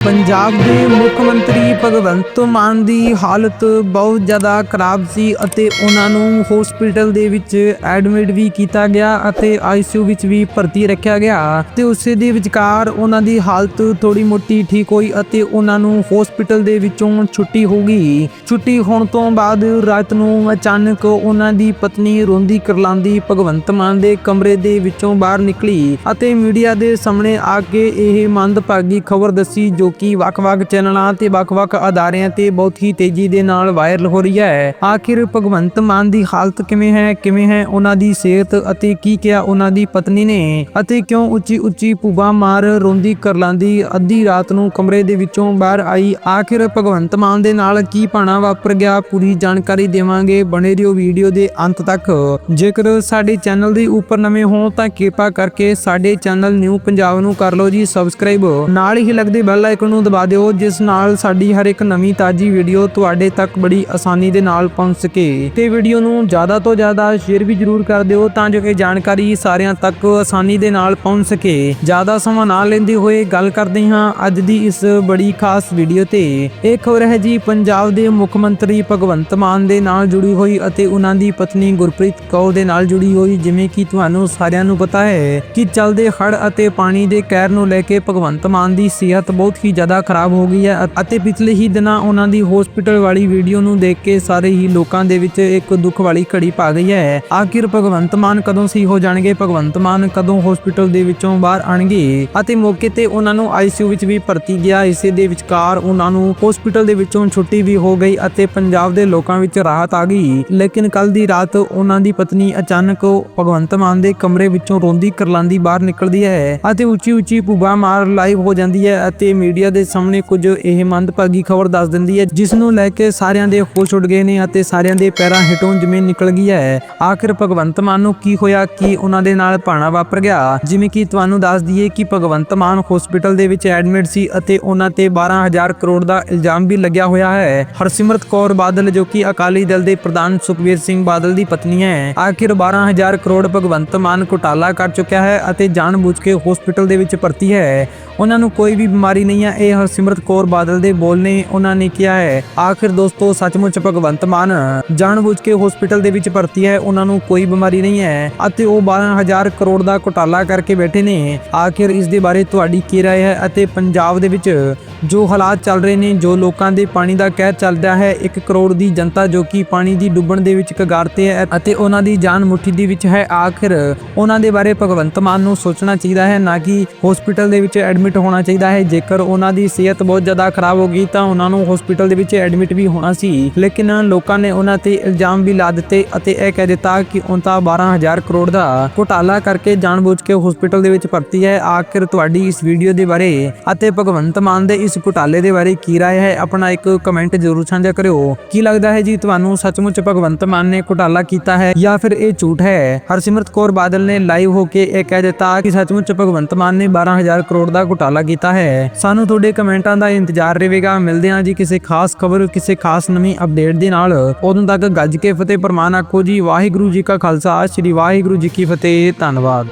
ਪੰਜਾਬ ਦੇ ਮੁੱਖ ਮੰਤਰੀ ਭਗਵੰਤ ਮਾਨ ਦੀ ਹਾਲਤ ਬਹੁਤ ਜ਼ਿਆਦਾ ਖਰਾਬ ਸੀ ਅਤੇ ਉਹਨਾਂ ਨੂੰ ਹਸਪੀਟਲ ਦੇ ਵਿੱਚ ਐਡਮਿਟ ਵੀ ਕੀਤਾ ਗਿਆ ਅਤੇ ਆਈਸੀਯੂ ਵਿੱਚ ਵੀ ਭਰਤੀ ਰੱਖਿਆ ਗਿਆ ਤੇ ਉਸੇ ਦੇ ਵਿਚਕਾਰ ਉਹਨਾਂ ਦੀ ਹਾਲਤ ਥੋੜੀ ਮੋਟੀ ਠੀਕ ਹੋਈ ਅਤੇ ਉਹਨਾਂ ਨੂੰ ਹਸਪੀਟਲ ਦੇ ਵਿੱਚੋਂ ਛੁੱਟੀ ਹੋ ਗਈ। ਛੁੱਟੀ ਹੋਣ ਤੋਂ ਬਾਅਦ ਰਾਤ ਨੂੰ ਅਚਾਨਕ ਉਹਨਾਂ ਦੀ ਪਤਨੀ ਰੋਂਦੀ ਕਰਲਾਂਦੀ ਭਗਵੰਤ ਮਾਨ ਦੇ ਕਮਰੇ ਦੇ ਵਿੱਚੋਂ ਬਾਹਰ ਨਿਕਲੀ ਅਤੇ ਮੀਡੀਆ ਦੇ ਸਾਹਮਣੇ ਆ ਕੇ ਇਹ ਮੰਦਭਾਗੀ ਖਬਰ ਦੱਸੀ ਜੋ ਕਿ ਵੱਖ-ਵੱਖ ਚੈਨਲਾਂ ਤੇ ਵੱਖ-ਵੱਖ ਅਦਾਰਿਆਂ ਤੇ ਬਹੁਤ ਹੀ ਤੇਜ਼ੀ ਦੇ ਨਾਲ ਵਾਇਰਲ ਹੋ ਰਹੀ ਹੈ। ਆਖਿਰ ਭਗਵੰਤ ਮਾਨ ਦੀ ਹਾਲਤ ਕਿਵੇਂ ਹੈ ਕਿਵੇਂ ਹੈ, ਉਹਨਾਂ ਦੀ ਸਿਹਤ ਅਤੇ ਕੀ ਕਿਹਾ ਉਹਨਾਂ ਦੀ ਪਤਨੀ ਨੇ? ਅਤੇ ਕਿਉਂ ਉੱਚੀ ਉੱਚੀ ਭੂਬਾ ਮਾਰ ਰੋਂਦੀ ਕਰਲਾਂਦੀ ਅੱਧੀ ਰਾਤ ਨੂੰ ਕਮਰੇ ਦੇ ਵਿੱਚੋਂ ਬਾਹਰ ਆਈ? ਆਖਿਰ ਭਗਵੰਤ ਮਾਨ ਦੇ ਨਾਲ ਕੀ ਪਾਣਾ ਵਾਪਰ ਗਿਆ? ਪੂਰੀ ਜਾਣਕਾਰੀ ਦੇਵਾਂਗੇ ਬਣੇ ਰਹੋ ਵੀਡੀਓ ਦੇ ਅੰਤ ਤੱਕ। ਜੇਕਰ ਸਾਡੇ ਚੈਨਲ ਦੇ ਉੱਪਰ ਨਵੇਂ ਹੋ ਤਾਂ ਕਿਰਪਾ ਕਰਕੇ ਸਾਡੇ ਚੈਨਲ ਨਿਊ ਪੰਜਾਬ ਨੂੰ ਕਰ ਲਓ ਜੀ, ਸਬਸਕ੍ਰਾਈਬ। ਨਾਲ ਹੀ ਲੱਗਦੇ ਬੈਲ ਆਈਕਨ ਨੂੰ ਦਬਾ ਦਿਓ, ਜਿਸ ਨਾਲ ਸਾਡੀ ਹਰ ਇੱਕ ਨਵੀਂ ਤਾਜੀ ਵੀਡੀਓ ਤੁਹਾਡੇ ਤੱਕ ਬੜੀ ਆਸਾਨੀ ਦੇ ਨਾਲ ਪਹੁੰਚ ਸਕੇ। ਤੇ ਵੀਡੀਓ ਨੂੰ ਜ਼ਿਆਦਾ ਤੋਂ ਜ਼ਿਆਦਾ ਸ਼ੇਅਰ ਵੀ ਜਰੂਰ ਕਰ ਦਿਓ ਤਾਂ ਜੋ ਕਿ ਜਾਣਕਾਰੀ ਸਾਰਿਆਂ ਤੱਕ ਆਸਾਨੀ ਦੇ ਨਾਲ ਪਹੁੰਚ ਸਕੇ। ਜ਼ਿਆਦਾ ਸਮਾਂ ਨਾ ਲੈਂਦੇ ਹੋਏ ਗੱਲ ਕਰਦੇ ਹਾਂ ਅੱਜ ਦੀ ਇਸ ਬੜੀ ਖਾਸ ਵੀਡੀਓ ਤੇ। ਇਹ ਖਬਰ ਹੈ ਜੀ, ਪੰਜਾਬ ਦੇ ਮੁੱਖ ਮੰਤਰੀ ਭਗਵੰਤ ਮਾਨ ਦੇ ਨਾਲ ਜੁੜੀ ਹੋਈ ਅਤੇ ਉਹਨਾਂ ਦੀ ਪਤਨੀ ਗੁਰਪ੍ਰੀਤ ਕੌਰ ਦੇ ਨਾਲ ਜੁੜੀ ਹੋਈ। ਜਿਵੇਂ ਕਿ ਤੁਹਾਨੂੰ ਸਾਰਿਆਂ ਨੂੰ ਪਤਾ ਹੈ ਕਿ ਚੱਲਦੇ ਹੜ ਅਤੇ ਪਾਣੀ ਦੇ ਕਹਿਰ ਨੂੰ ਲੈ ਕੇ ਭਗਵੰਤ ਮਾਨ ਦੀ ਸਿਹਤ ਬਹੁਤ ਹੀ ਜ਼ਿਆਦਾ ਖਰਾਬ ਹੋ ਗਈ ਹੈ ਅਤੇ ਪਿਛਲੇ ਹੀ ਦਿਨਾਂ ਉਹਨਾਂ ਦੀ ਹਸਪੀਟਲ ਵਾਲੀ ਵੀਡੀਓ ਨੂੰ ਦੇਖ ਕੇ ਸਾਰੇ ਹੀ ਲੋਕਾਂ ਦੇ ਵਿੱਚ ਇੱਕ ਦੁੱਖ ਵਾਲੀ ਘੜੀ ਪਾ ਗਈ ਹੈ। ਆਖਿਰ ਭਗਵੰਤ ਮਾਨ ਕਦੋਂ ਸਹੀ ਹੋ ਜਾਣਗੇ? ਭਗਵੰਤ ਮਾਨ ਕਦੋਂ ਹਸਪੀਟਲ ਦੇ ਵਿੱਚੋਂ ਬਾਹਰ ਆਣਗੇ? ਅਤੇ ਮੌਕੇ ਤੇ ਉਹਨਾਂ ਨੂੰ ਆਈਸੀਯੂ ਵਿੱਚ ਵੀ ਭਰਤੀ ਗਿਆ। ਇਸੇ ਦੇ ਵਿਚਕਾਰ ਉਹਨਾਂ ਨੂੰ ਹਸਪੀਟਲ ਦੇ ਵਿੱਚੋਂ ਛੁੱਟੀ ਵੀ ਹੋ ਗਈ ਅਤੇ ਪੰਜਾਬ ਦੇ ਲੋਕਾਂ ਵਿੱਚ ਰਾਹਤ ਆ ਗਈ। ਲੇਕਿਨ ਕੱਲ ਦੀ ਰਾਤ ਉਹਨਾਂ ਦੀ ਪਤਨੀ ਅਚਾਨਕ ਭਗਵੰਤ ਮਾਨ ਦੇ ਕਮਰੇ ਵਿੱਚੋਂ ਰੋਂਦੀ, ਕਰਲਾਂਦੀ ਬਾਹਰ ਨਿਕਲਦੀ ਹੈ ਅਤੇ ਉੱਚੀ ਉੱਚੀ ਭੂਬਾ ਮਾਰ ਲਾਈਵ ਹੋ ਜਾਂਦੀ ਹੈ ਅਤੇ ਮੀਡੀਆ ਦੇ ਸਾਹਮਣੇ ਕੁਝ ਇਹ ਮੰਦਭਾਗੀ ਖਬਰ ਦੱਸ ਦਿੰਦੀ ਹੈ, ਜਿਸ ਨੂੰ ਲੈ ਕੇ ਸਾਰਿਆਂ ਦੇ ਹੋਸ਼ ਉੱਡ ਗਏ ਨੇ ਅਤੇ ਸਾਰਿਆਂ ਦੇ ਪੈਰਾਂ ਹੇਠੋਂ ਜ਼ਮੀਨ ਨਿਕਲ ਗਈ ਹੈ। ਆਖਿਰ ਭਗਵੰਤ ਮਾਨ ਨੂੰ ਕੀ ਹੋਇਆ, ਕੀ ਉਹਨਾਂ ਦੇ ਨਾਲ ਭਾਣਾ ਵਾਪਰ ਗਿਆ? ਜਿਵੇਂ ਕਿ ਤੁਹਾਨੂੰ ਦੱਸ ਦਈਏ ਕਿ ਭਗਵੰਤ ਮਾਨ ਹਸਪੀਟਲ ਦੇ ਵਿੱਚ ਐਡਮਿਟ ਸੀ ਅਤੇ ਉਹਨਾਂ ਤੇ 12000 ਕਰੋੜ ਦਾ ਇਲਜ਼ਾਮ ਵੀ ਲੱਗਿਆ ਹੋਇਆ ਹੈ। ਹਰਸਿਮਰਤ ਕੌਰ ਬਾਦਲ, ਜੋ ਕਿ ਅਕਾਲੀ ਦਲ ਦੇ ਪ੍ਰਧਾਨ ਸੁਖਬੀਰ ਸਿੰਘ ਬਾਦਲ ਦੀ ਪਤਨੀ ਹੈ, ਆਖਿਰ 12000 ਕਰੋੜ ਭਗਵੰਤ ਮਾਨ ਘੁਟਾਲਾ ਕਰ ਚੁੱਕਿਆ ਹੈ ਅਤੇ ਜਾਣਬੁੱਝ ਕੇ ਹਸਪੀਟਲ ਦੇ ਵਿੱਚ ਭਰਤੀ ਹੈ। ਉਹਨਾਂ ਨੂੰ ਕੋਈ ਵੀ ਬਿਮਾਰੀ ਨਹੀਂ ਹੈ ਇਹ ਹਰਸਿਮਰਤ ਕੌਰ ਬਾਦਲ ਦੇ ਬੋਲ ਨੇ ਉਹਨਾਂ ਨੇ ਕਿਹਾ ਹੈ, ਆਖਿਰ ਦੋਸਤੋ, ਸੱਚਮੁੱਚ ਭਗਵੰਤ ਮਾਨ, ਜਾਣਬੁੱਝ ਕੇ ਹਸਪੀਟਲ ਦੇ ਵਿੱਚ ਭਰਤੀ ਹੈ, ਉਹਨਾਂ ਨੂੰ ਕੋਈ ਬਿਮਾਰੀ ਨਹੀਂ ਹੈ ਅਤੇ ਉਹ 12000 ਕਰੋੜ ਦਾ ਘੁਟਾਲਾ ਕਰਕੇ ਬੈਠੇ ਨੇ। ਆਖਿਰ ਇਸ ਦੇ ਬਾਰੇ ਤੁਹਾਡੀ ਕੀ ਰਾਏ ਹੈ ਅਤੇ ਪੰਜਾਬ ਦੇ ਵਿੱਚ ਜੋ ਹਾਲਾਤ ਚੱਲ ਰਹੇ ਨੇ, ਜੋ ਲੋਕਾਂ ਦੇ ਪਾਣੀ ਦਾ ਕਹਿਰ ਚੱਲਦਾ ਹੈ 1 ਕਰੋੜ ਦੀ ਜਨਤਾ ਜੋ ਕਿ ਪਾਣੀ ਦੀ ਡੁੱਬਣ ਦੇ ਵਿੱਚ ਕਗਾਰ ਤੇ ਹੈ ਅਤੇ ਉਹਨਾਂ ਦੀ ਜਾਨ ਮੁੱਠੀ ਦੇ ਵਿੱਚ ਹੈ, ਆਖਿਰ ਉਹਨਾਂ ਦੇ ਬਾਰੇ ਭਗਵੰਤ ਮਾਨ ਨੂੰ ਸੋਚਣਾ ਚਾਹੀਦਾ ਹੈ, ਨਾ ਕਿ ਹਸਪੀਟਲ ਦੇ ਵਿੱਚ ਐਡਮਿਟ ਹੋਣਾ ਚਾਹੀਦਾ ਹੈ। ਜੇਕਰ ਉਹਨਾਂ ਦੀ ਸਿਹਤ ਬਹੁਤ ਜ਼ਿਆਦਾ ਖਰਾਬ ਹੋ ਗਈ ਤਾਂ ਉਹਨਾਂ ਨੂੰ ਹਸਪੀਟਲ ਦੇ ਵਿੱਚ ਐਡਮਿਟ ਵੀ ਹੋਣਾ ਸੀ। ਲੇਕਿਨ ਲੋਕਾਂ ਨੇ ਉਹਨਾਂ ਤੇ ਇਲਜ਼ਾਮ ਵੀ ਲਾ ਦਿੱਤੇ ਅਤੇ ਇਹ ਕਹਿ ਦਿੱਤਾ ਕਿ ਉਹ ਤਾਂ 12000 ਕਰੋੜ ਦਾ ਘੁਟਾਲਾ ਕਰਕੇ ਜਾਣਬੁੱਝ ਕੇ ਹਸਪੀਟਲ ਦੇ ਵਿੱਚ ਭਰਤੀ ਹੈ। ਆਖਿਰ ਤੁਹਾਡੀ ਇਸ ਵੀਡੀਓ ਦੇ ਬਾਰੇ ਅਤੇ ਭਗਵੰਤ ਮਾਨ ਦੇ ਇਸ ਘੁਟਾਲੇ ਦੇ ਬਾਰੇ ਕੀ ਰਾਏ ਹੈ, ਆਪਣਾ ਇੱਕ ਕਮੈਂਟ ਜ਼ਰੂਰ ਸਾਂਝਾ ਕਰਿਓ। ਕੀ ਲੱਗਦਾ ਹੈ ਜੀ ਤੁਹਾਨੂੰ ਸੱਚਮੁੱਚ ਭਗਵੰਤ ਮਾਨ ਨੇ ਘੁਟਾਲਾ ਕੀਤਾ ਹੈ ਜਾਂ ਫਿਰ ਇਹ ਝੂਠ ਹੈ? ਹਰਸਿਮਰਤ ਕੌਰ ਬਾਦਲ ਨੇ ਲਾਈਵ ਹੋ ਕੇ ਇਹ ਕਹਿ ਦਿੱਤਾ ਕਿ ਸੱਚਮੁੱਚ ਭਗਵੰਤ ਮਾਨ ਨੇ 12000 ਕਰੋੜ ਦਾ ਘੁਟਾਲਾ ਕੀਤਾ ਹੈ। ਸਾਨੂੰ ਤੁਹਾਡੇ ਕਮੈਂਟਾਂ ਦਾ ਇੰਤਜ਼ਾਰ ਰਹੇਗਾ। ਮਿਲਦੇ ਹਾਂ ਜੀ ਕਿਸੇ ਖਾਸ ਖਬਰ, ਕਿਸੇ ਖਾਸ ਨਵੀਂ ਅਪਡੇਟ ਦੇ ਨਾਲ। ਉਦੋਂ ਤੱਕ ਗੱਜ ਕੇ ਫਤਿਹ। ਪ੍ਰਮਾਨ ਆਖੋ ਜੀ। ਵਾਹਿਗੁਰੂ ਜੀ ਕਾ ਖਾਲਸਾ। ਸ੍ਰੀ ਵਾਹਿਗੁਰੂ ਜੀ ਕੀ ਫਤਿਹ। ਧੰਨਵਾਦ।